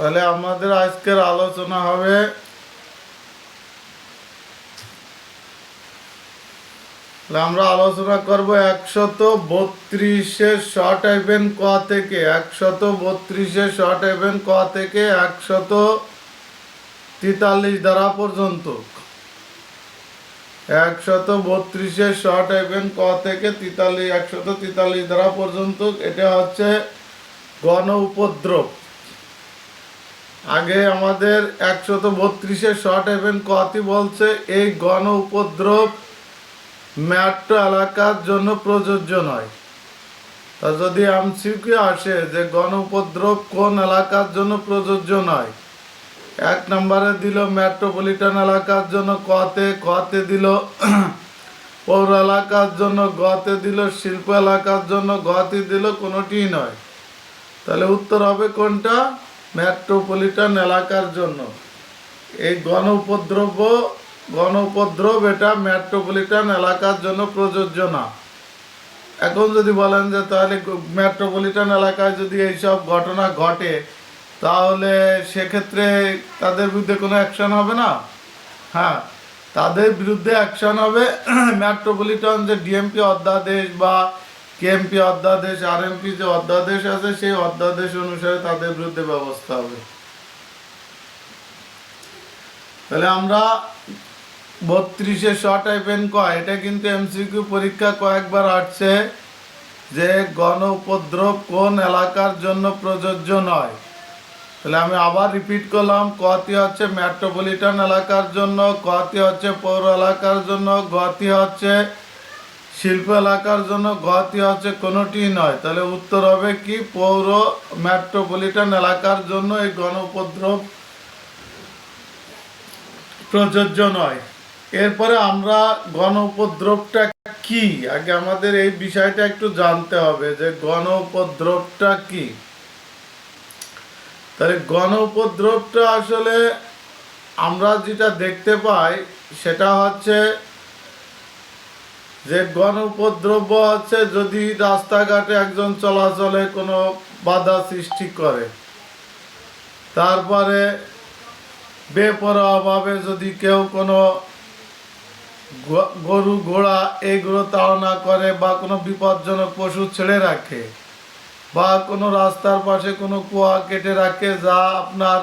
তাহলে আমাদের আজকের আলোচনা হবে আমরা আলোচনা করব একশত বত্রিশে শর্ট আইবেন ক থেকে। একশত বত্রিশে শর্ট আইবেন ক থেকে একশত তেতাল্লিশ দ্বারা পর্যন্ত। একশত বত্রিশে শর্ট আইবেন ক থেকে তেতাল্লিশ, একশত তেতাল্লিশ দ্বারা পর্যন্ত। এটা হচ্ছে গণ উপদ্রব। আগে আমাদের একশত বত্রিশে শর্ট এভেন কতি বলছে, এই গণ উপদ্রব মেট্রো এলাকার জন্য প্রযোজ্য নয়। তা যদি এমসিকিউ আসে যে গণ উপদ্রব কোন এলাকার জন্য প্রযোজ্য নয়? এক নম্বরে দিল মেট্রোপলিটন এলাকার জন্য কতে কতে দিল পৌর এলাকার জন্য, গতে দিল শিল্প এলাকার জন্য, গতে দিল কোনোটিই নয়। তাহলে উত্তর হবে কোনটা? মেট্রোপলিটন এলাকার জন্য। এই গণ উপদ্রব গণ উপদ্রব এটা মেট্রোপলিটন এলাকার জন্য প্রযোজ্য না। এখন যদি বলেন যে তাহলে মেট্রোপলিটন এলাকায় যদি এইসব ঘটনা ঘটে, তাহলে সেক্ষেত্রে তাদের বিরুদ্ধে কোনো অ্যাকশন হবে না? হ্যাঁ তাদের বিরুদ্ধে অ্যাকশন হবে। মেট্রোপলিটন যে ডিএমপি অধ্যাদেশ বা কেএমপি অধ্যাদেশ, আরএমপি যে অধ্যাদেশ আছে, সেই অধ্যাদেশ অনুসারে তাদের বিরুদ্ধে ব্যবস্থা হবে। তাহলে আমরা বত্রিশে শর্ট আইপেন কয় এটা কিন্তু এমসিকিউ পরীক্ষা কয়েকবার আসছে যে গণ উপদ্রব কোন এলাকার জন্য প্রযোজ্য নয়। তাহলে আমি আবার রিপিট করলাম কতি হচ্ছে মেট্রোপলিটন এলাকার জন্য কতি হচ্ছে পৌর এলাকার জন্য গতি হচ্ছে শিল্প এলাকার জন্য গতি হচ্ছে কোনোটি নয়। তাহলে উত্তর হবে কি? পৌর মেট্রোপলিটন এলাকার জন্য এই গণ উপদ্রব প্রযোজ্য নয়। এরপরে আমরা গণ উপদ্রবটা কি? আগে আমাদের এই বিষয়টা একটু জানতে হবে যে গণ উপদ্রবটা কি? তাহলে গণ উপদ্রবটা আসলে আমরা যেটা দেখতে পাই সেটা হচ্ছে যে গণ উপদ্রব্য হচ্ছে যদি রাস্তাঘাটে একজন চলাচলে কোনো বাধা সৃষ্টি করে, তারপরে বেপরোয়াভাবে যদি কেউ কোনো গরু ঘোড়া এগুলো তাড়না করে বা কোনো বিপজ্জনক পশু ছেড়ে রাখে বা কোনো রাস্তার পাশে কোনো কুয়া কেটে রাখে, যা আপনার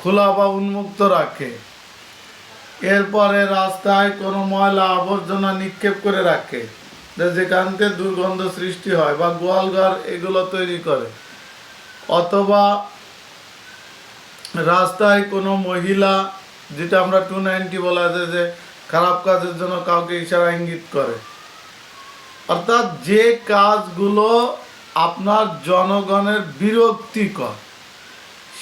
খোলা বা উন্মুক্ত রাখে এরপরে রাস্তায় কোনো ময়লা আবর্জনা নিক্ষেপ করে রাখে যেখান থেকে দুর্গন্ধ সৃষ্টি হয় বা গোয়ালঘর এগুলো তৈরি করে। অথবা রাস্তায় কোনো মহিলা, যেটা আমরা টু নাইনটি বলা যায়, যে খারাপ কাজের জন্য কাউকে ইশারা ইঙ্গিত করে। অর্থাৎ যে কাজগুলো আপনার জনগণের বিরক্তিকর,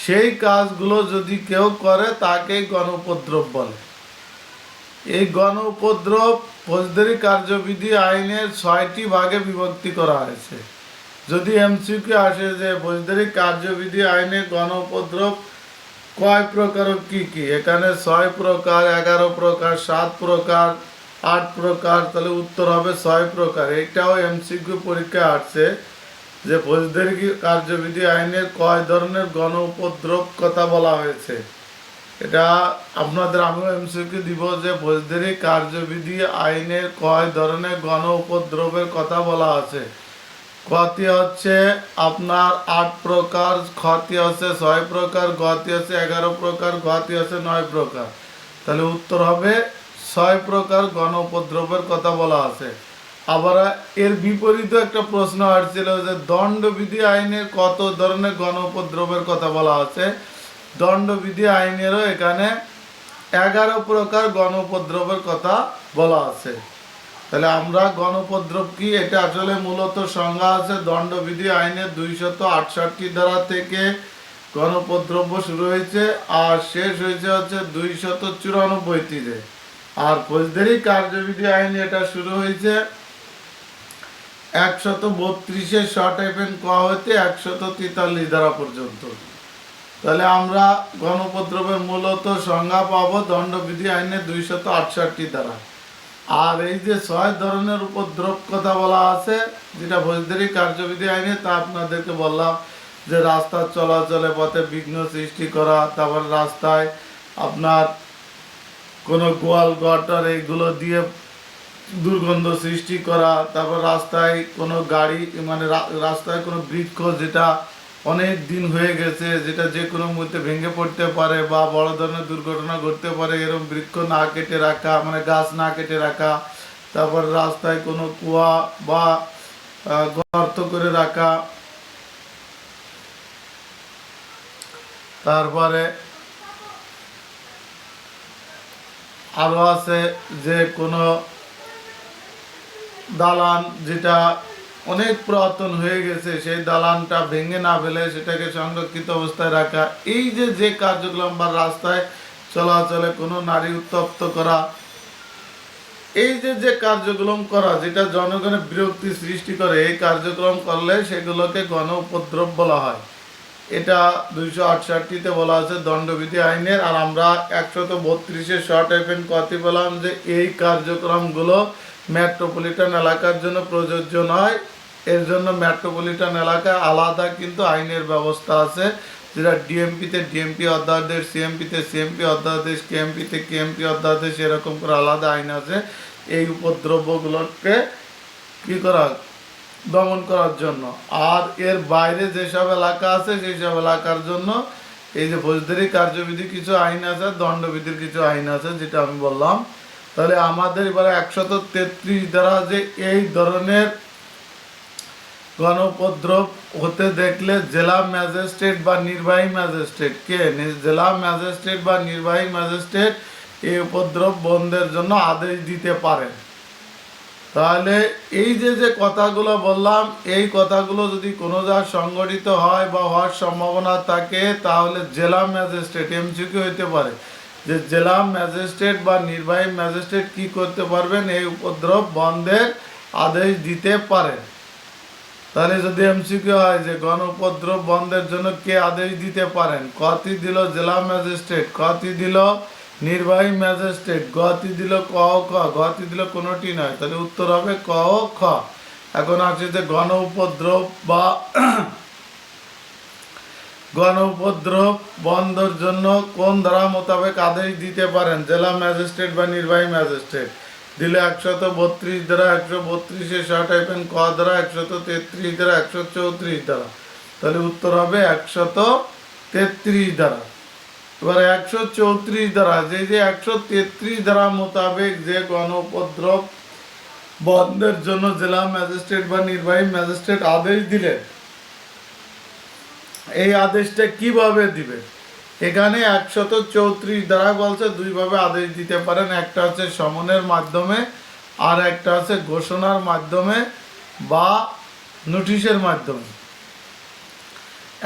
সেই কাজগুলো যদি কেউ করে তাকে গণউপদ্রব বলে। এই গণ উপদ্রব ফৌজদারি কার্যবিধি আইনের ছয়টি ভাগে বিভক্তি করা হয়েছে। যদি এমসিকিউ আসে যে ফৌজদারি কার্যবিধি আইনে গণ উপদ্রব, কয় প্রকার কি কি? এখানে ছয় প্রকার, এগারো প্রকার, সাত প্রকার, আট প্রকার, তাহলে উত্তর হবে ছয় প্রকার। এটাও এমসিকিউ পরীক্ষায় আসছে যে ফৌজদারি কার্যবিধি আইনের কয় ধরনের গণ উপদ্রব কথা বলা হয়েছে। এটা আপনাদের আমিও এমসিকিউ দিব যে ফৌজদারি কার্যবিধি আইনের কয় ধরনের গণ উপদ্রবের কথা বলা আছে। কতি হচ্ছে আপনার আট প্রকার, ক্ষতি হচ্ছে ছয় প্রকার, গতি হচ্ছে এগারো প্রকার, গতি হচ্ছে নয় প্রকার। তাহলে উত্তর হবে ছয় প্রকার গণ উপদ্রবের কথা বলা আছে। আবার এর বিপরীতে একটা প্রশ্ন আসছিল যে দণ্ডবিধি আইনে কত ধরনের গণ উপদ্রবের কথা বলা আছে? দণ্ডবিধি আইনেরও এখানে এগারো প্রকার গণ উপদ্রবের কথা বলা আছে। তাহলে আমরা গণপদ্রব কি? এটা আসলে মূলত সংজ্ঞা আছে দণ্ডবিধি আইনের দুইশত আটষট্টি ধারা থেকে গণপদ্রব্য শুরু হয়েছে আর শেষ হয়েছে হচ্ছে দুইশত চুরানব্বইটিতে। আর ফৌজদারি কার্যবিধি আইন এটা শুরু হয়েছে একশত বত্রিশে শর্ট এফেন ক হইতে একশত তেতাল্লিশ ধারা পর্যন্ত। তাহলে আমরা গণপদ্রবের মূলত সংজ্ঞা পাব দণ্ডবিধি আইনের দুইশত আটষট্টি ধারা আর এই যে ছয় ধরনের উপদ্রব কথা বলা আছে, যেটা ফৌজদারি কার্যবিধি আইনে, তা আপনাদেরকে বললাম যে রাস্তা চলাচলে পথে বিঘ্ন সৃষ্টি করা, তারপর রাস্তায় আপনার কোনো গোয়াল গটার এইগুলো দিয়ে দুর্গন্ধ সৃষ্টি করা, তারপর রাস্তায় কোনো গাড়ি মানে রাস্তায় কোনো বৃক্ষ যেটা অনেক দিন হয়ে গেছে, যেটা যে কোনো মুহূর্তে ভেঙে পড়তে পারে বা বড় ধরনের দুর্ঘটনা ঘটতে পারে এরকম বৃক্ষ না কেটে রাখা মানে গাছ না কেটে রাখা, তারপর রাস্তায় কোনো কুয়া বা গর্ত করে রাখা, তারপরে আরও আছে যে কোনো দালান যেটা অনেক পুরাতন হয়ে গেছে, সেই দালানটা ভেঙে না ফেলে সেটাকে সংরক্ষিত অবস্থায় রাখা। এই যে যে কার্যক্রম বা রাস্তায় চলাচলে কোনো নারী উত্তপ্ত করা, এই যে যে কার্যক্রম করা, যেটা জনগণের বিরক্তি সৃষ্টি করে, এই কার্যক্রম করলে সেগুলোকে গণ উপদ্রব বলা হয়। এটা দুইশো আটষট্টিতে বলা আছে দণ্ডবিধি আইনের, আর আমরা একশত বত্রিশে শর্ট এফেন কতি বললাম যে, এই কার্যক্রমগুলো মেট্রোপলিটন এলাকার জন্য প্রযোজ্য নয়। এর জন্য মেট্রোপলিটন এলাকায় আলাদা কিন্তু আইনের ব্যবস্থা আছে। যেটা ডিএমপিতে ডিএমপি অধ্যাদেশ, সিএমপিতে সিএমপি অধ্যাদেশ, কেএমপিতে কেএমপি অধ্যাদেশ, এরকম করে আলাদা আইন আছে। এই উপদ্রব্যগুলোকে কী করা, দমন করার জন্য। আর এর বাইরে যেসব এলাকা আছে সেই সব এলাকার জন্য এই যে ফৌজদারি কার্যবিধি কিছু আইন আছে, দণ্ডবিধির কিছু আইন আছে, যেটা আমি বললাম। তাহলে আমাদের এবারে একশত তেত্রিশ দ্বারা যে এই ধরনের গণউপদ্রব হতে দেখলে জেলা ম্যাজিস্ট্রেট বা নির্বাহী ম্যাজিস্ট্রেট। কে? জেলা ম্যাজিস্ট্রেট বা নির্বাহী ম্যাজিস্ট্রেট এই উপদ্রব বন্ধের জন্য আদেশ দিতে পারেন তাহলে এই যে যে কথাগুলো বললাম, এই কথাগুলো যদি কোনো যা সংগঠিত হয় বা হওয়ার সম্ভাবনা থাকে, তাহলে জেলা ম্যাজিস্ট্রেট এমসিকিউ হইতে পারে। যে জেলা ম্যাজিস্ট্রেট বা নির্বাহী ম্যাজিস্ট্রেট কি করতে পারবেন? এই উপদ্রব বন্ধের আদেশ দিতে পারেন তাহলে যদি এমসিকিউ হয় যে গণ উপদ্রব বন্ধের জন্য কে আদেশ দিতে পারেন? কতি দিল জেলা ম্যাজিস্ট্রেট কতি দিল নির্বাহী ম্যাজিস্ট্রেট, গতি দিল ক খ, গতি দিল কোনোটি নয়। তাহলে উত্তর হবে ক খ। এখন আছে যে গণ উপদ্রব বা গণ উপদ্রব বন্ধের জন্য কোন ধারা মোতাবেক আদেশ দিতে পারেন? জেলা ম্যাজিস্ট্রেট বা নির্বাহী ম্যাজিস্ট্রেট। দিলে একশত বত্রিশ দ্বারা একশো বত্রিশে ষাট টাইপেন ক দ্বারা একশত তেত্রিশ দ্বারা একশো চৌত্রিশ দ্বারা। তাহলে উত্তর হবে একশত তেত্রিশ দ্বারা। এবার একশো চৌত্রিশ দ্বারা, যে যে একশো তেত্রিশ দ্বারা মোতাবেক যে গণ উপদ্রব বন্ধের জন্য জেলা ম্যাজিস্ট্রেট বা নির্বাহী ম্যাজিস্ট্রেট আদেশ দিলেন এই আদেশটা কীভাবে দিবে? এখানে একশত চৌত্রিশ দ্বারা বলছে, দুইভাবে আদেশ দিতে পারেন। একটা হচ্ছে সমনের মাধ্যমে আর একটা হচ্ছে ঘোষণার মাধ্যমে বা নোটিশের মাধ্যমে।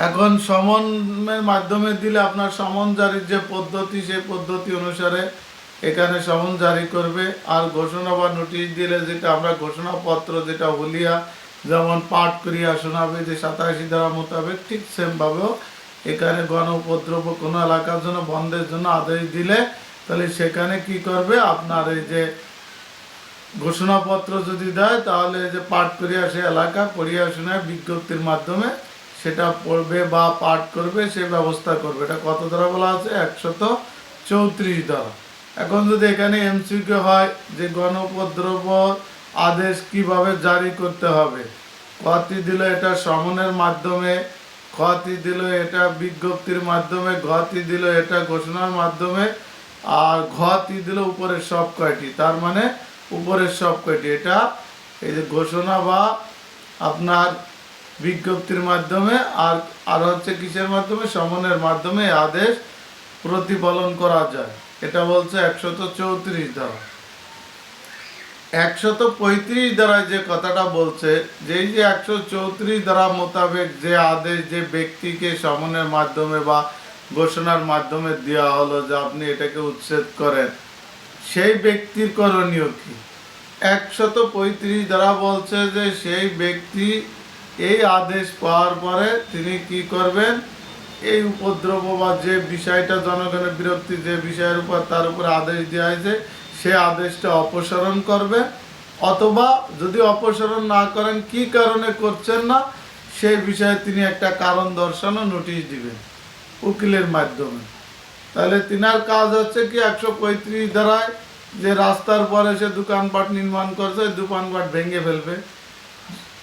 এখন সমনের মাধ্যমে দিলে আপনার সমন জারির যে পদ্ধতি, সেই পদ্ধতি অনুসারে এখানে সমন জারি করবে। আর ঘোষণা বা নোটিশ দিলে যেটা আমরা ঘোষণাপত্র, যেটা হলিয়া, যেমন পাঠ করিয়া শোনাবে, যে সাতাশি ধারা মোতাবেক ঠিক সেমভাবেও এখানে গণ উপদ্রব কোনো এলাকার জন্য, বন্ধের জন্য আদেশ দিলে তাহলে সেখানে কি করবে? আপনার এই যে ঘোষণাপত্র যদি দেয়, তাহলে যে পাঠ করিয়া সে এলাকা পড়িয়া শোনায় বিজ্ঞপ্তির মাধ্যমে সেটা পড়বে বা পাঠ করবে, সে ব্যবস্থা করবে। এটা কত দ্বারা বলা আছে? একশত চৌত্রিশ দ্বারা। এখন যদি এখানে এমসিকিউ হয় যে গণ উপদ্রব আদেশ কীভাবে জারি করতে হবে, কতি দিল এটা সমনের মাধ্যমে খতি দিল এটা বিজ্ঞপ্তির মাধ্যমে ঘতি দিল এটা ঘোষণার মাধ্যমে, আর ঘতি দিল উপরের সব কয়টি? তার মানে উপরের সব কয়টি? এটা এই যে ঘোষণা বা আপনার বিজ্ঞপ্তির মাধ্যমে, আর আর হচ্ছে কিসের মাধ্যমে? সমনের মাধ্যমে আদেশ প্রতিপালন করা যায়। এটা বলছে একশত চৌত্রিশ দ্বারা একশত পঁয়ত্রিশ দ্বারা যে কথাটা বলছে যে এই যে একশো চৌত্রিশ দ্বারা মোতাবেক যে আদেশ যে ব্যক্তিকে সমনের মাধ্যমে বা ঘোষণার মাধ্যমে দেওয়া হলো যে আপনি এটাকে উচ্ছেদ করেন, সেই ব্যক্তির করণীয় কি? একশত পঁয়ত্রিশ দ্বারা বলছে যে সেই ব্যক্তি এই আদেশ পাওয়ার পরে তিনি কি করবেন? এই উপদ্রব বা যে বিষয়টা জনগণের বিরক্তি, যে বিষয়ের উপর তার উপর আদেশ দেওয়া হয়েছে সে আদেশটা অপসারণ করবে, অথবা যদি অপসারণ না করেন, কি কারণে করছেন না সেই বিষয়ে তিনি একটা কারণ দর্শানো নোটিশ দিবেন উকিলের মাধ্যমে। তাহলে তিনার কাজ হচ্ছে কি, একশো পঁয়ত্রিশ ধারায় যে রাস্তার পরে সে দোকানপাট নির্মাণ করছে, দোকানপাট ভেঙে ফেলবে।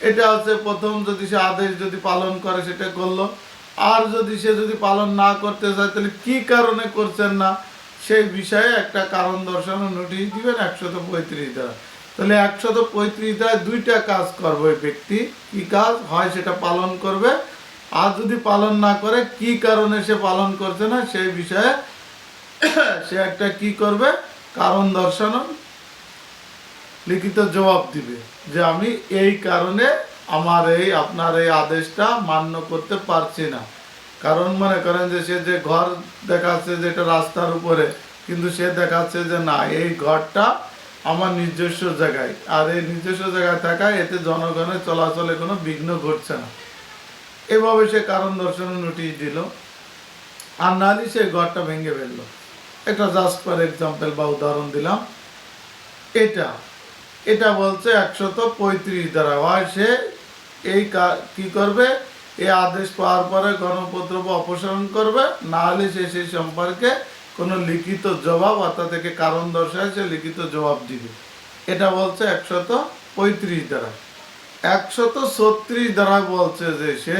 এটা হচ্ছে প্রথম, যদি সে আদেশ যদি পালন করে, সেটা করল। আর যদি সে যদি পালন না করতে চায়, তাহলে কি কারণে করছেন না? সেই বিষয়ে একটা কারণ দর্শানো নোটিশ দিবেন, একশত পঁয়ত্রিশ দ্বারা। তাহলে একশত পঁয়ত্রিশ দ্বারা দুইটা কাজ করবে ব্যক্তি। কি কাজ? হয় সেটা পালন করবে, আর যদি পালন না করে, কি কারণে সে পালন করছে না, সেই বিষয়ে সে একটা কি করবে? কারণ দর্শানো লিখিত জবাব দিবে যে আমি এই কারণে আমার এই, আপনার এই আদেশটা মান্য করতে পারছি না। কারণ মনে করেন যে সে যে ঘর দেখাচ্ছে যে এটা রাস্তার উপরে, কিন্তু সে দেখাচ্ছে যে না, এই ঘরটা আমার নিজস্ব জায়গায়। আর এই নিজস্ব জায়গায় থাকায় এতে জনগণের চলাচলে কোনো বিঘ্ন ঘটছে না। এভাবে সে কারণ দর্শনের নোটিশ দিল। আর নাহলে সে ঘরটা ভেঙে ফেলল। একটা জাস্ট ফর এক্সাম্পল বা উদাহরণ দিলাম। এটা এটা বলছে একশত পঁয়ত্রিশ দ্বারা। হয় সে এই কি করবে? এই আদেশ পাওয়ার পরে গণপদ্রব্য অপসারণ করবে। না হলে সে সেই সম্পর্কে কোনো লিখিত জবাব, অর্থাৎ একে কারণ দর্শায় সে লিখিত জবাব দিবে। এটা বলছে একশত পঁয়ত্রিশ দ্বারা। একশত ছত্রিশ দ্বারা বলছে যে সে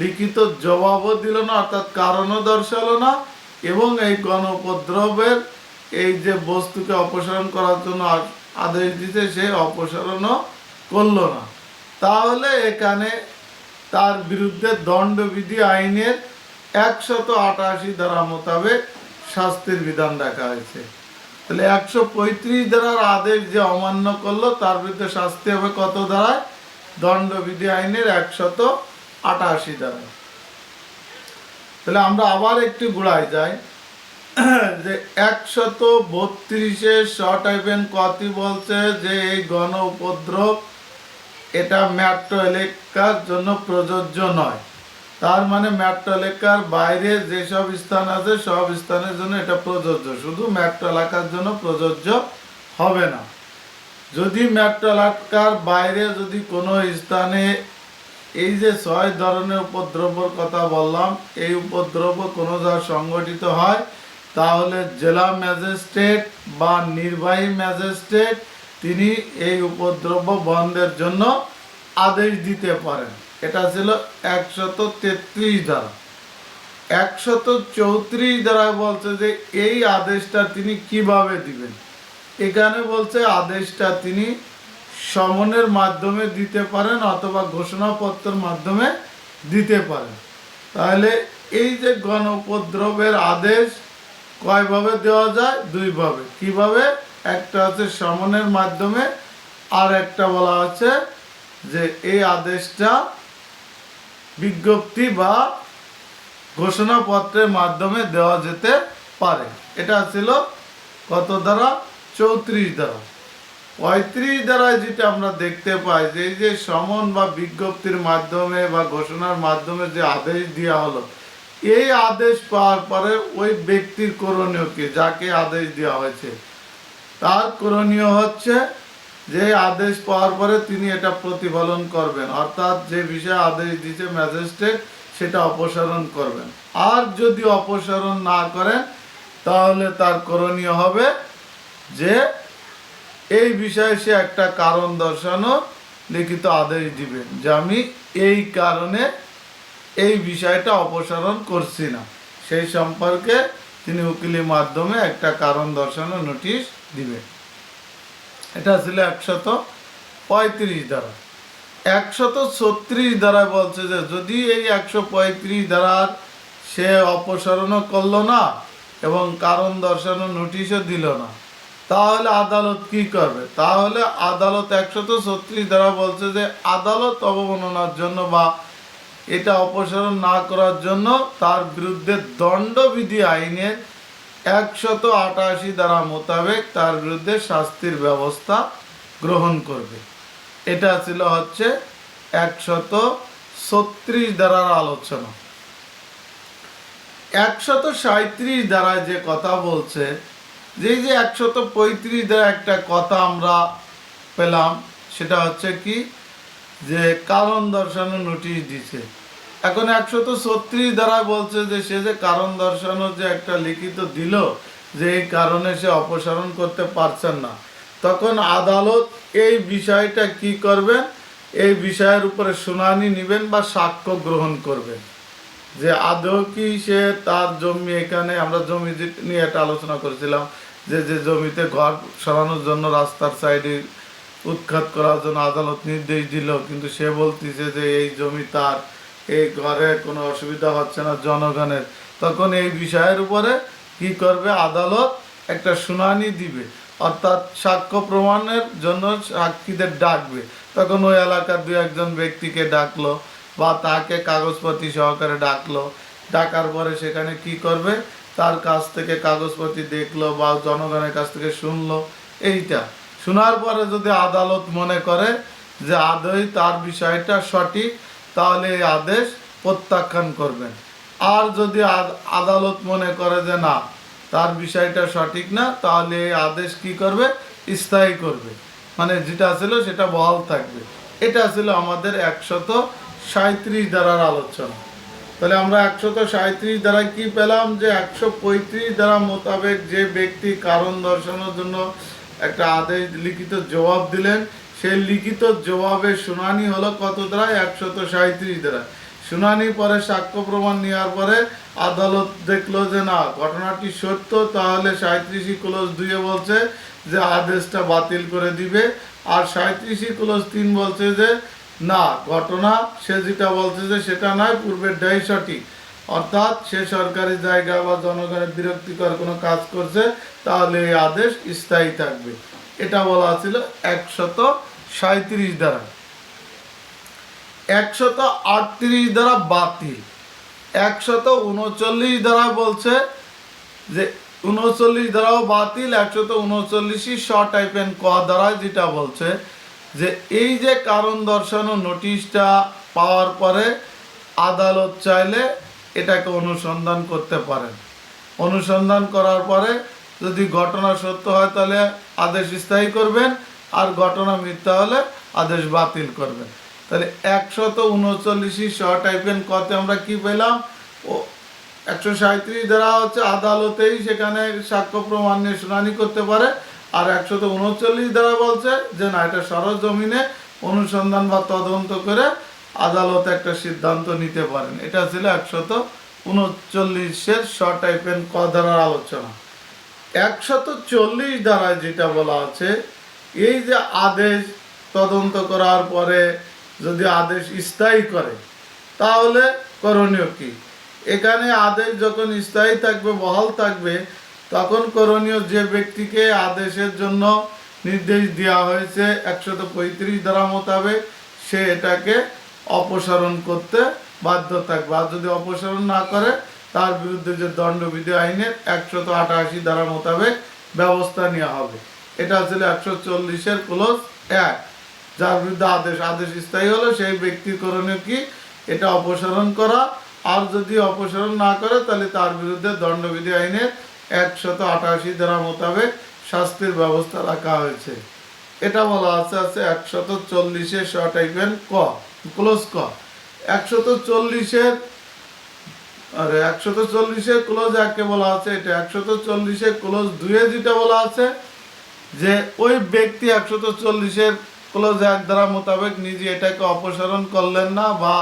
লিখিত জবাবও দিল না, অর্থাৎ কারণও দর্শালো না, এবং এই গণপদ্রবের এই যে বস্তুকে অপসারণ করার জন্য আদেশ দিতে সে অপসারণও করল না। তাহলে এখানে তার বিরুদ্ধে দণ্ডবিধি আইনের একশত আটাশি ধারা মোতাবেক শাস্তির বিধান রাখা হয়েছে। তাহলে একশো পঁয়ত্রিশ ধারার আদেশ যে অমান্য করল, তার বিরুদ্ধে শাস্তি হবে কত ধারায়? দণ্ডবিধি আইনের একশত আটাশি ধারায় তাহলে আমরা আবার একটু গোড়ায় যাই। যে একশত বত্রিশে শর্ট টাইপেন কতি বলছে যে এই গণ উপদ্রব এটা মেট্রো এলাকার জন্য প্রযোজ্য নয়। তার মানে মেট্রো এলাকার বাইরে যেসব স্থান আছে, সব স্থানের জন্য এটা প্রযোজ্য। শুধু মেট্রো এলাকার জন্য প্রযোজ্য হবে না। যদি মেট্রো এলাকার বাইরে যদি কোনো স্থানে এই যে ছয় ধরনের উপদ্রব্যর কথা বললাম, এই উপদ্রব্য কোনো যা সংগঠিত হয়, তাহলে জেলা ম্যাজিস্ট্রেট বা নির্বাহী ম্যাজিস্ট্রেট তিনি এই উপদ্রব্য বন্ধের জন্য আদেশ দিতে পারেন। এটা ছিল একশত তেত্রিশ ধারা। একশত চৌত্রিশ দ্বারা বলছে যে এই আদেশটা তিনি কীভাবে দিবেন? এখানে বলছে আদেশটা তিনি সমনের মাধ্যমে দিতে পারেন অথবা ঘোষণাপত্রের মাধ্যমে দিতে পারেন। তাহলে এই যে গণ উপদ্রবের আদেশ কয়ভাবে দেওয়া যায়? দুইভাবে। কীভাবে? একটা হচ্ছে সমনের মাধ্যমে, আর একটা বলা হচ্ছে যে এই আদেশটা বিজ্ঞপ্তি বা ঘোষণাপত্রের মাধ্যমে দেওয়া যেতে পারে। এটা ছিল কত দ্বারা চৌত্রিশ দ্বারা পঁয়ত্রিশ দ্বারায় যেটা আমরা দেখতে পাই যে এই যে সমন বা বিজ্ঞপ্তির মাধ্যমে বা ঘোষণার মাধ্যমে যে আদেশ দেওয়া হলো, এই আদেশ পাওয়ার পরে ওই ব্যক্তির করণীয় কি? যাকে আদেশ দেওয়া হয়েছে। তার করণীয় হচ্ছে যে আদেশ পাওয়ার পরে তিনি এটা প্রতিফলন করবেন। অর্থাৎ যে বিষয়ে আদেশ দিয়েছে ম্যাজিস্ট্রেট, সেটা অপসারণ করবেন। আর যদি অপসারণ না করেন, তাহলে তার করণীয় হবে যে এই বিষয়ে সে একটা কারণ দর্শানো, লিখিত আদেশ দিবেন যে আমি এই কারণে এই বিষয়টা অপসারণ করছি না। সেই সম্পর্কে তিনি উকিলের মাধ্যমে একটা কারণ দর্শানো নোটিশ দিবেন এটা ছিল একশত পঁয়ত্রিশ দ্বারা একশত ছত্রিশ দ্বারা বলছে যে, যদি এই একশো পঁয়ত্রিশ দ্বারার সে অপসারণও করল না এবং কারণ দর্শানো নোটিশও দিল না, তাহলে আদালত কি করবে? তাহলে আদালত একশত ছত্রিশ দ্বারা বলছে যে, আদালত অবমাননার জন্য বা এটা অপসারণ না করার জন্য তার বিরুদ্ধে দণ্ডবিধি আইনের একশত আটাশি দ্বারা মোতাবেক তার বিরুদ্ধে শাস্তির ব্যবস্থা গ্রহণ করবে। এটা ছিল হচ্ছে একশত ছত্রিশ দ্বারার আলোচনা। একশত সাঁত্রিশ দ্বারা যে কথা বলছে যে যে একশত পঁয়ত্রিশ দ্বারা একটা কথা আমরা পেলাম, সেটা হচ্ছে কি? যে কারণ দর্শানো নোটিশ দিছে। এখন একশত ছত্রিশ দ্বারা বলছে যে সে যে কারণ দর্শানোর যে একটা লিখিত দিল, যে এই কারণে সে অপসারণ করতে পারছেন না। তখন আদালত এই বিষয়টা কি করবেন? এই বিষয়ের উপরে শুনানি নেবেন বা সাক্ষ্য গ্রহণ করবেন। যে আদৌ কি সে তার জমি এখানে, আমরা জমি নিয়ে একটা আলোচনা করেছিলাম, যে যে জমিতে ঘর সরানোর জন্য রাস্তার সাইডে উৎখাত করার জন্য আদালত নির্দেশ দিল, কিন্তু সে বলতেছে যে এই জমি তার এই ঘরে কোনো অসুবিধা হচ্ছে না জনগণের। তখন এই বিষয়ের উপরে কি করবে? আদালত একটা শুনানি দিবে। অর্থাৎ সাক্ষ্য প্রমাণের জন্য সাক্ষীদের ডাকবে। তখন ওই এলাকার দু একজন ব্যক্তিকে ডাকলো বা তাকে কাগজপত্র সহকারে ডাকলো। ডাকার পরে সেখানে কি করবে? তার কাছ থেকে কাগজপত্র দেখল বা জনগণের কাছ থেকে শুনলো। এইটা। শোনার পরে যদি আদালত মনে করে যে আদৌ তার বিষয়টা সঠিক তাহলে এই আদেশ প্রত্যাখ্যান করবেন। আর যদি আদ- আদালত মনে করে যে না, তার বিষয়টা সঠিক না, তাহলে এই আদেশ কি করবে? স্থায়ী করবে। মানে যেটা ছিল সেটা বহাল থাকবে। এটা ছিল আমাদের একশত সাঁত্রিশ দ্বারার আলোচনা। তাহলে আমরা একশত সাঁত্রিশ দ্বারা কি পেলাম? যে একশো পঁয়ত্রিশ দ্বারা মোতাবেক যে ব্যক্তি কারণ দর্শানোর জন্য একটা আদেশ লিখিত জবাব দিলেন সেই লিখিত জবাবে শুনানি হলো কত দ্বারা? একশত সাঁত্রিশ দ্বারা। শুনানি পরে সাক্ষ্য প্রমাণ নেওয়ার পরে আদালত দেখল যে না, ঘটনাটি সত্য, তাহলে সাঁত্রিশি ক্লোজ দুইয়ে বলছে যে আদেশটা বাতিল করে দিবে। আর সাঁত্রিশি ক্লোজ তিন বলছে যে না, ঘটনা সে যেটা বলছে যে সেটা নয় পূর্বেরটাই সঠিক। অর্থাৎ সে সরকারি জায়গা বা জনগণের বিরক্তিকর কোনো কাজ করছে, তাহলে এই আদেশ স্থায়ী থাকবে। এটা বলা ছিল একশত সাঁত্রিশ দ্বারা। একশত আটত্রিশ দ্বারা বাতিল। একশত উনচল্লিশ দ্বারা বলছে যে উনচল্লিশ দ্বারাও বাতিল, একশত উনচল্লিশই শ টাইপ এন ক দ্বারা যেটা বলছে যে এই যে কারণ দর্শানো নোটিশটা পাওয়ার পরে আদালত চাইলে এটাকে অনুসন্ধান করতে পারেন। অনুসন্ধান করার পরে যদি ঘটনা সত্য হয় তাহলে আদেশ স্থায়ী করবেন, আর ঘটনা মিথ্যা হলে আদেশ বাতিল করবেন। তাহলে একশত উনচল্লিশই শ টাইপেন কতে আমরা কি পেলাম? ও, একশো সাঁত্রিশ দ্বারা হচ্ছে আদালতেই সেখানে সাক্ষ্য প্রমাণ নিয়ে শুনানি করতে পারে, আর একশত উনচল্লিশ দ্বারা বলছে যে না, এটা সরজ জমিনে অনুসন্ধান বা তদন্ত করে আদালত একটা সিদ্ধান্ত নিতে পারেন। এটা ছিল একশত উনচল্লিশের শ টাইপের ক ধারার আলোচনা। একশত চল্লিশ দ্বারায় যেটা বলা আছে, এই যে আদেশ তদন্ত করার পরে যদি আদেশ স্থায়ী করে, তাহলে করণীয় কি? এখানে আদেশ যখন স্থায়ী থাকবে, বহাল থাকবে, তখন করণীয় যে ব্যক্তিকে আদেশের জন্য নির্দেশ দেওয়া হয়েছে একশত পঁয়ত্রিশ ধারা মোতাবেক, সে এটাকে অপসারণ করতে বাধ্য থাকবে। আর যদি অপসারণ না করে তার বিরুদ্ধে যে দণ্ডবিধি আইনের একশত আটাশি ধারা মোতাবেক ব্যবস্থা নেওয়া হবে। এটা ছিল একশো চল্লিশের ক্লোজ এক, যার বিরুদ্ধে আদেশ আদেশ স্থায়ী হলো সেই ব্যক্তির করণীয় কি? এটা অপসারণ করা। আর যদি অপসারণ না করে, তাহলে তার বিরুদ্ধে দণ্ডবিধি আইনের একশত আটাশি ধারা মোতাবেক শাস্তির ব্যবস্থা রাখা হয়েছে। এটা বলা আছে আছে একশত চল্লিশের শর্ট টাইপেন ক ক্লোজ ক। একশত চল্লিশের আরে একশত চল্লিশের ক্লোজ একে বলা আছে, এটা একশত চল্লিশের ক্লোজ দুয়ে যেটা বলা আছে, যে ওই ব্যক্তি একশত চল্লিশের ক্লোজ এক দ্বারা মোতাবেক নিজে এটাকে অপসারণ করলেন না বা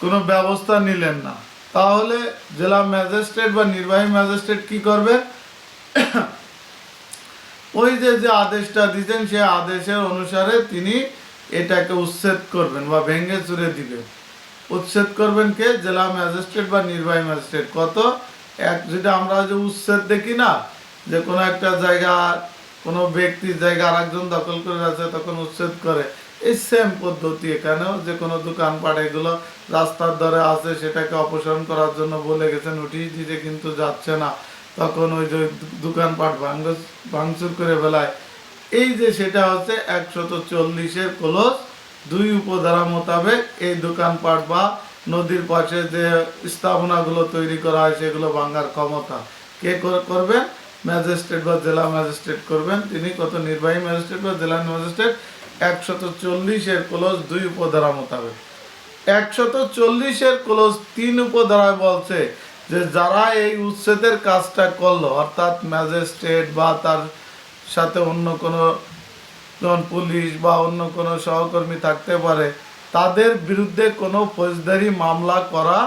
কোনো ব্যবস্থা নিলেন না। তাহলে জেলা ম্যাজিস্ট্রেট বা নির্বাহী ম্যাজিস্ট্রেট কি করবে? ওই যে যে আদেশটা দিতেন সেই আদেশের অনুসারে তিনি এটাকে উচ্ছেদ করবেন বা ভেঙে চুরে দিবেন। উচ্ছেদ করবেন কে? জেলা ম্যাজিস্ট্রেট বা নির্বাহী ম্যাজিস্ট্রেট। কত? এক, যেটা আমরা যে উচ্ছেদ দেখি না, যে কোনো একটা জায়গা, কোনো ব্যক্তির জায়গা আরেকজন দখল করে আছে তখন উচ্ছেদ করে। এই সেম পদ্ধতি এখানেও যে কোনো দোকানপাট এগুলো রাস্তার ধারে আছে, সেটাকে অপসারণ করার জন্য বলে গেছে নোটিশ দিতে কিন্তু যাচ্ছে না। তখন ওই যে দোকানপাট ভাঙ্গ ভাঙচুর করে বেলায় এই যে সেটা হচ্ছে একশত চল্লিশের ক্লোজ দুই উপধারা মোতাবেক এই দোকানপাট বা নদীর পাশে যে স্থাপনাগুলো তৈরি করা হয়, সেগুলো ভাঙার ক্ষমতা কে করে- করবেন? ম্যাজিস্ট্রেট বা জেলা ম্যাজিস্ট্রেট করবেন। তিনি কত নির্বাহী ম্যাজিস্ট্রেট বা জেলা ম্যাজিস্ট্রেট? একশত চল্লিশের ক্লোজ দুই উপধারা মোতাবেক। একশত চল্লিশের ক্লোজ তিন উপধারায় বলছে যে, যারা এই উচ্ছেদের কাজটা করল, অর্থাৎ ম্যাজিস্ট্রেট বা তার সাথে অন্য কোনো যেমন পুলিশ বা অন্য কোনো সহকর্মী থাকতে পারে, তাদের বিরুদ্ধে কোনো ফৌজদারি মামলা করা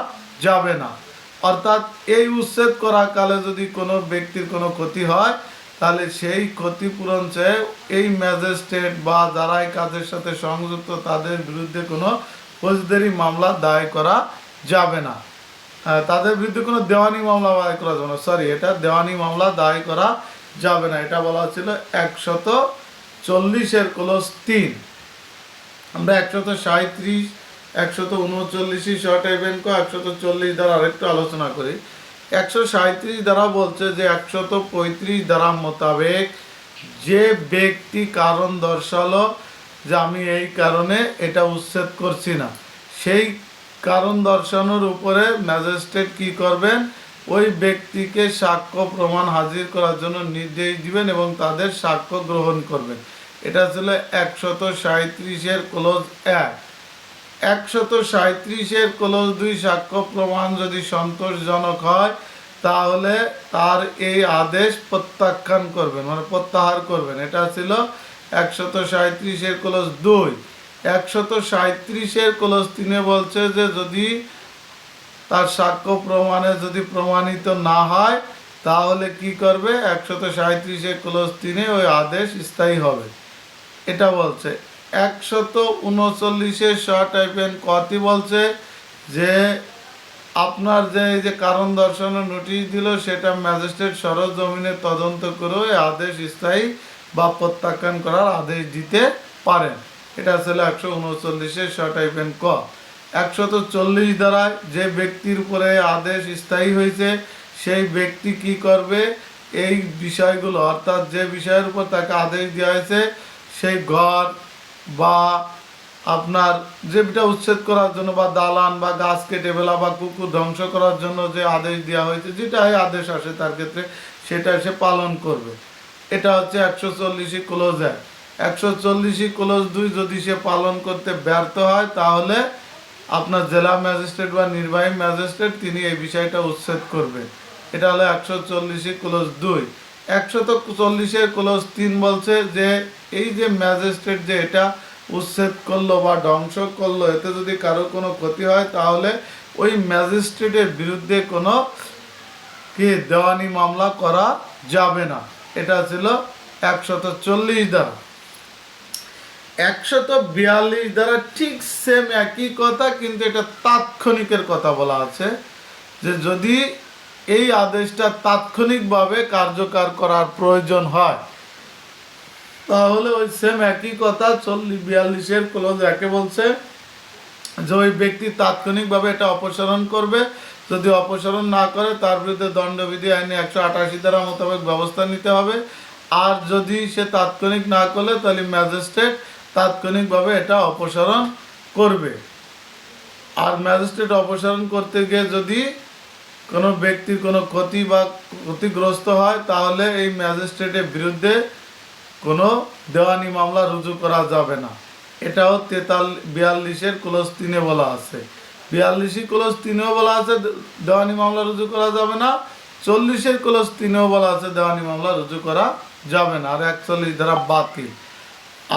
যাবে না। অর্থাৎ এই উচ্ছেদ করাকালে যদি কোনো ব্যক্তির কোনো ক্ষতি হয়, তাহলে সেই ক্ষতিপূরণ চেয়ে এই ম্যাজিস্ট্রেট বা যারা এই কাজের সাথে সংযুক্ত, তাদের বিরুদ্ধে কোনো ফৌজদারি মামলা দায় করা যাবে না। তাদের বিরুদ্ধে কোনো দেওয়ানি মামলা দায় করা যাবে না। সরি এটা দেওয়ানি মামলা দায় করা যাবে না। এটা বলা ছিল একশত চল্লিশের ক্লোজ তিন। আমরা একশত সাঁত্রিশ একশত উনচল্লিশই শর্ট ইভেন্ট একশত চল্লিশ দ্বারা আরেকটু আলোচনা করি। একশো সাঁত্রিশ দ্বারা বলছে যে একশত পঁয়ত্রিশ দ্বারা মোতাবেক যে ব্যক্তি কারণ দর্শালো যে আমি এই কারণে এটা উচ্ছেদ করছি না। সেই কারণ দর্শানোর উপরে ম্যাজিস্ট্রেট কি করবেন? ওই ব্যক্তিকে সাক্ষ্য প্রমাণ হাজির করার জন্য নির্দেশ দিবেন এবং তাদের সাক্ষ্য গ্রহণ করবেন। এটা ছিল একশত সাঁত্রিশের ক্লোজ এক। একশত সাঁত্রিশের ক্লোজ দুই সাক্ষ্য প্রমাণ যদি সন্তোষজনক হয়, তাহলে তার এই আদেশ প্রত্যাখ্যান করবেন মানে প্রত্যাহার করবেন। এটা ছিল একশত সাঁত্রিশের ক্লোজ দুই। একশত সাঁত্রিশের ক্লোজ তিনে বলছে যে যদি তার সাক্ষ্য প্রমাণে যদি প্রমাণিত না হয়, তাহলে কি করবে? একশত সাঁত্রিশের ক্লোজ তিনে ওই আদেশ স্থায়ী হবে। এটা বলছে। একশত উনচল্লিশে শর্ট টাইপেন কতি বলছে? যে আপনার যে এই যে কারণ দর্শানোর নোটিশ দিল, সেটা ম্যাজিস্ট্রেট সরজমিনে তদন্ত করে ওই আদেশ স্থায়ী বা প্রত্যাখ্যান করার আদেশ দিতে পারেন। এটা ছিল একশো উনচল্লিশের শর্ট টাইপেন ক। একশত চল্লিশ দ্বারায় যে ব্যক্তির উপরে আদেশ স্থায়ী হয়েছে, সেই ব্যক্তি কি করবে? এই বিষয়গুলো, অর্থাৎ যে বিষয়ের উপর তাকে আদেশ দেওয়া হয়েছে, সেই ঘর বা আপনার যেটা উচ্ছেদ করার জন্য বা দালান বা গাছ কেটে ফেলা বা কুকুর ধ্বংস করার জন্য যে আদেশ দেওয়া হয়েছে, যেটাই আদেশ আসে তার ক্ষেত্রে, সেটা সে পালন করবে। এটা হচ্ছে একশো চল্লিশই ক্লোজ এক একশো চল্লিশই ক্লোজ দুই যদি সে পালন করতে ব্যর্থ হয়, তাহলে আপনার জেলা ম্যাজিস্ট্রেট বা নির্বাহী ম্যাজিস্ট্রেট তিনি এই বিষয়টা উচ্ছেদ করবেন। এটা হলো একশো চল্লিশে ক্লোজ দুই। একশত চল্লিশের ক্লোজ তিন বলছে যে, এই যে ম্যাজিস্ট্রেট যে এটা উচ্ছেদ করল বা ধ্বংস করল, এতে যদি কারও কোনো ক্ষতি হয়, তাহলে ওই ম্যাজিস্ট্রেটের বিরুদ্ধে কোনো কি দেওয়ানি মামলা করা যাবে না। এটা ছিল একশত চল্লিশ দ্বারা। একশত বিয়াল্লিশ দ্বারা ঠিক সেম একই কথা, কিন্তু এটা তাৎক্ষণিকের কথা বলা আছে, যে যদি এই আদেশটা তাৎক্ষণিকভাবে কার্যকর করার প্রয়োজন হয়, তাহলে ওই সেম একই কথা চল্লিশ বিয়াল্লিশের ক্লোজ একে বলছে, যে ওই ব্যক্তি তাৎক্ষণিকভাবে এটা অপসারণ করবে, যদি অপসারণ না করে তার বিরুদ্ধে দণ্ডবিধি আইনে একশো আটাশি দ্বারা মোতাবেক ব্যবস্থা নিতে হবে, আর যদি সে তাৎক্ষণিক না করলে তাহলে ম্যাজিস্ট্রেট তাৎক্ষণিকভাবে এটা অপসারণ করবে। আর ম্যাজিস্ট্রেট অপসারণ করতে গিয়ে যদি কোনো ব্যক্তির কোনো ক্ষতি বা ক্ষতিগ্রস্ত হয়, তাহলে এই ম্যাজিস্ট্রেটের বিরুদ্ধে কোনো দেওয়ানি মামলা রুজু করা যাবে না। এটাও তেতাল, বিয়াল্লিশের ক্লোজ তিনে বলা আছে। বিয়াল্লিশি ক্লোজ তিনেও বলা আছে দেওয়ানি মামলা রুজু করা যাবে না। চল্লিশের ক্লোজ তিনেও বলা আছে, দেওয়ানি মামলা রুজু করা যাবে না। আর একচল্লিশ দ্বারা বাতিল।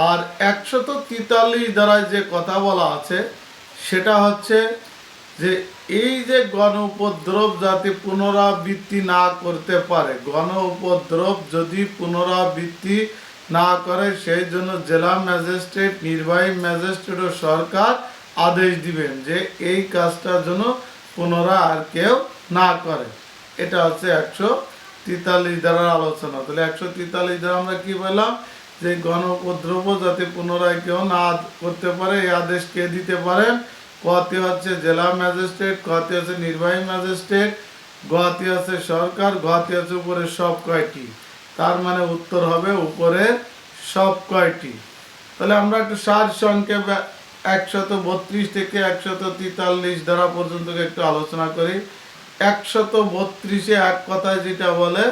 আর একশত তেতাল্লিশ দ্বারায় যে কথা বলা আছে, সেটা হচ্ছে যে এই যে গণ উপদ্রব যাতে পুনরাবৃত্তি না করতে পারে, গণ উপদ্রব যদি পুনরাবৃত্তি না করে, সেই জন্য জেলা ম্যাজিস্ট্রেট, নির্বাহী ম্যাজিস্ট্রেট ও সরকার আদেশ দিবেন যে এই কাজটার জন্য পুনরা আর কেউ না করে। এটা হচ্ছে একশো তেতাল্লিশ দ্বারার আলোচনা। তাহলে একশো তেতাল্লিশ দ্বারা আমরা কি বললাম? যে গণ উপদ্রব যাতে পুনরায় কেউ না করতে পারে, এই আদেশ কে দিতে পারেন? কতে হচ্ছে জেলা ম্যাজিস্ট্রেট কতে হচ্ছে নির্বাহী ম্যাজিস্ট্রেট গতি হচ্ছে সরকার গতি হচ্ছে উপরে সব কয়টি? তার মানে উত্তর হবে উপরে সব কয়টি? তাহলে আমরা একটু সার সংক্ষেপ একশত বত্রিশ থেকে একশত তেতাল্লিশ দ্বারা পর্যন্ত একটু আলোচনা করি। একশত বত্রিশে এক কথায় যেটা বলে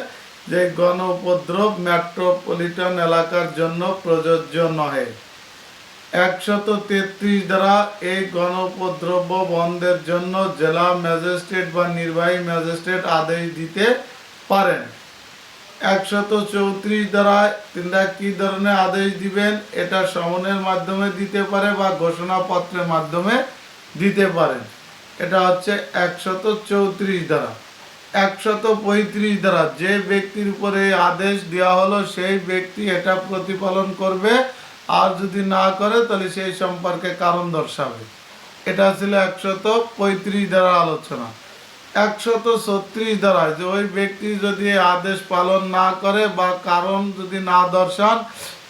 যে গণ উপদ্রব মেট্রোপলিটন এলাকার জন্য প্রযোজ্য নহে। একশত তেত্রিশ দ্বারা এই গণপদ্রব্য বন্ধের জন্য জেলা ম্যাজিস্ট্রেট বা নির্বাহী ম্যাজিস্ট্রেট আদেশ দিতে পারেন। একশত চৌত্রিশ দ্বারা তিনটা কি ধরনের আদেশ দিবেন, এটা সমনের মাধ্যমে দিতে পারে বা ঘোষণাপত্রের মাধ্যমে দিতে পারেন। এটা হচ্ছে একশত চৌত্রিশ দ্বারা। একশত পঁয়ত্রিশ দ্বারা। যে ব্যক্তির উপরে আদেশ দেওয়া হলো, সেই ব্যক্তি এটা প্রতিপালন করবে। আর যদি না করে, তাহলে সেই সম্পর্কে কারণ দর্শাবে। এটা ছিল একশত পঁয়ত্রিশ দ্বারা আলোচনা। একশত ছত্রিশ দ্বারা, যে ওই ব্যক্তি যদি আদেশ পালন না করে বা কারণ যদি না দর্শান,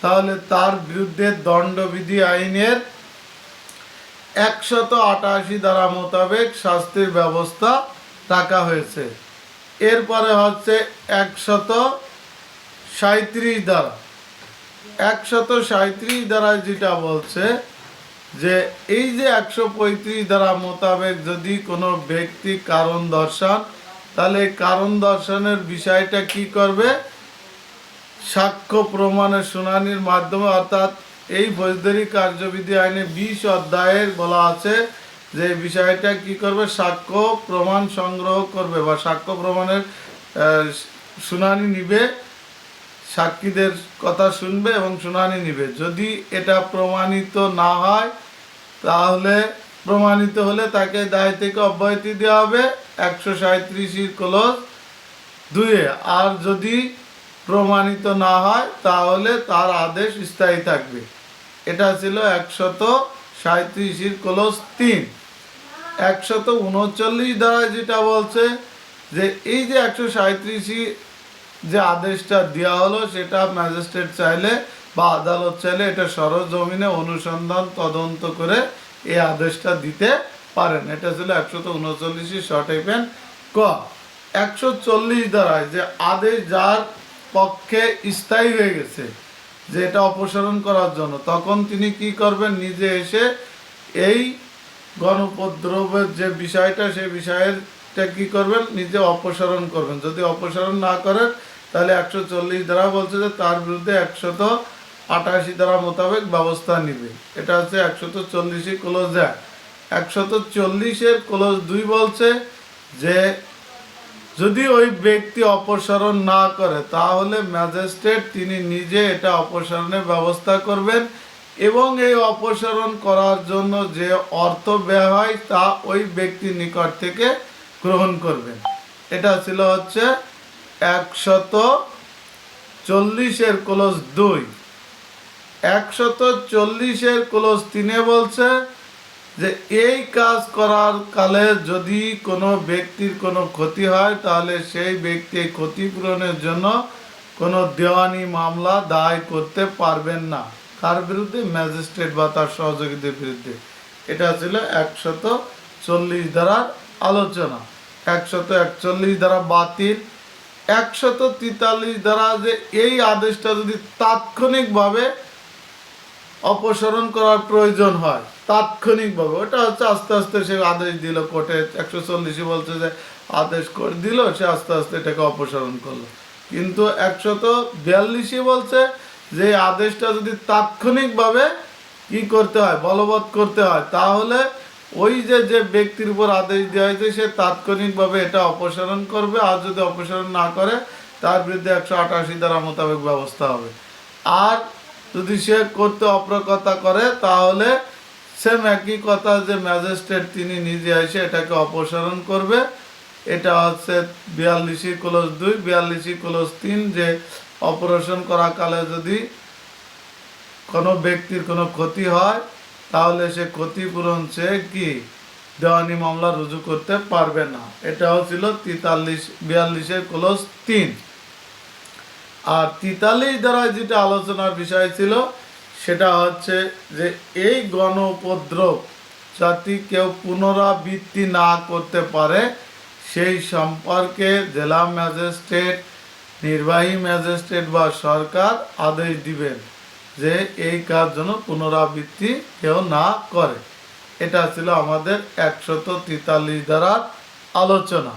তাহলে তার বিরুদ্ধে দণ্ডবিধি আইনের একশত আটাশি দ্বারা মোতাবেক শাস্তির ব্যবস্থা রাখা হয়েছে। এরপরে হচ্ছে একশত সাঁত্রিশ দ্বারা। একশত সাঁত্রিশ দ্বারা যেটা বলছে যে এই যে একশো পঁয়ত্রিশ দ্বারা মোতাবেক যদি কোনো ব্যক্তি কারণ দর্শন, তাহলে কারণ দর্শনের বিষয়টা কি করবে? সাক্ষ্য প্রমাণের শুনানির মাধ্যমে, অর্থাৎ এই ফৌজদারি কার্যবিধি আইনে বিশ অধ্যায়ের বলা আছে যে বিষয়টা কি করবে? সাক্ষ্য প্রমাণ সংগ্রহ করবে বা সাক্ষ্য প্রমাণের শুনানি নিবে, সাক্ষীদের কথা শুনবে এবং শুনানি নিবে। যদি এটা প্রমাণিত না হয়, তাহলে প্রমাণিত হলে তাকে দায় থেকে অব্যাহতি দেওয়া হবে একশো সাঁত্রিশের ক্লোজ দুয়ে আর যদি প্রমাণিত না হয়, তাহলে তার আদেশ স্থায়ী থাকবে। এটা ছিল একশত সাঁত্রিশের ক্লোজ তিন। একশত উনচল্লিশ দ্বারা যেটা বলছে যে এই যে একশো সাঁত্রিশই যে আদেশটা দেওয়া হলো, সেটা ম্যাজিস্ট্রেট চাইলে বা আদালত চাইলে এটা সরজমিনে অনুসন্ধান তদন্ত করে এই আদেশটা দিতে পারেন। এটা ছিল একশত উনচল্লিশই শর্ট এপেন ক, একশো চল্লিশ দ্বারায় যে আদেশ যার পক্ষে স্থায়ী হয়ে গেছে যে এটা অপসারণ করার জন্য, তখন তিনি কি করবেন? নিজে এসে এই গণপদ্রবের যে বিষয়টা, সেই বিষয়েরটা কি করবেন? নিজে অপসারণ করবেন। যদি অপসারণ না করেন, তাহলে একশো চল্লিশ দ্বারা বলছে যে তার বিরুদ্ধে একশত আটাশি দ্বারা মোতাবেক ব্যবস্থা নিবে। এটা হচ্ছে একশত চল্লিশে ক্লোজ এক। একশত চল্লিশের ক্লোজ দুই বলছে যে, যদি ওই ব্যক্তি অপসারণ না করে, তাহলে ম্যাজিস্ট্রেট তিনি নিজে এটা অপসারণের ব্যবস্থা করবেন। এবং এই অপসারণ করার জন্য যে অর্থ ব্যয় হয় তা ওই ব্যক্তির নিকট থেকে গ্রহণ করবেন এটা ছিল হচ্ছে একশত চল্লিশের ক্লোজ দুই। একশত চল্লিশের ক্লোজ তিনে বলছে যে, এই কাজ করার কালে যদি কোনো ব্যক্তির কোনো ক্ষতি হয়, তাহলে সেই ব্যক্তি ক্ষতিপূরণের জন্য কোনো দেওয়ানি মামলা দায় করতে পারবেন না। কার বিরুদ্ধে? ম্যাজিস্ট্রেট বা তার সহযোগীদের বিরুদ্ধে। এটা ছিল একশত চল্লিশ দ্বারার আলোচনা। একশত একচল্লিশ দ্বারা বাতিল। একশত তেতাল্লিশ দ্বারা যে এই আদেশটা যদি তাৎক্ষণিকভাবে অপসারণ করার প্রয়োজন হয়, তাৎক্ষণিকভাবে, ওটা হচ্ছে আস্তে আস্তে সে আদেশ দিল কোর্টে একশো চল্লিশে বলছে যে আদেশ করে, দিল, সে আস্তে আস্তে এটাকে অপসারণ করল। কিন্তু একশত বিয়াল্লিশে বলছে যে আদেশটা যদি তাৎক্ষণিকভাবে কি করতে হয়, বলবৎ করতে হয়, তাহলে ওই যে যে ব্যক্তির উপর আদেশ দেওয়া হয়েছে, সে তাৎক্ষণিকভাবে এটা অপসারণ করবে। আর যদি অপসারণ না করে, তার বিরুদ্ধে একশো আটাশি দ্বারা মোতাবেক ব্যবস্থা হবে। আর যদি সে করতে অপ্রকতা করে, তাহলে সেম একই কথা যে ম্যাজিস্ট্রেট তিনি নিজে এসে এটাকে অপসারণ করবে। এটা হচ্ছে বিয়াল্লিশি ক্লোজ দুই বিয়াল্লিশি ক্লোজ তিন, যে অপারেশন করা কালে যদি কোনো ব্যক্তির কোনো ক্ষতি হয়, তাহলে সে ক্ষতিপূরণ সে কি? দেওয়ানি মামলা রুজু করতে পারবে না। এটাও ছিল তেতাল্লিশ, বিয়াল্লিশের ক্লোজ তিন। আর তেতাল্লিশ দ্বারা যেটা আলোচনার বিষয় ছিল, সেটা হচ্ছে যে এই গণ উপদ্রব যাতে কেউ পুনরাবৃত্তি না করতে পারে, সেই সম্পর্কে জেলা ম্যাজিস্ট্রেট নির্বাহী ম্যাজিস্ট্রেট বা সরকার আদেশ দিবেন যে এই কাজ যেন পুনরাবৃত্তি কেউ না করে। এটা ছিল আমাদের একশত তেতাল্লিশ দ্বারা আলোচনা।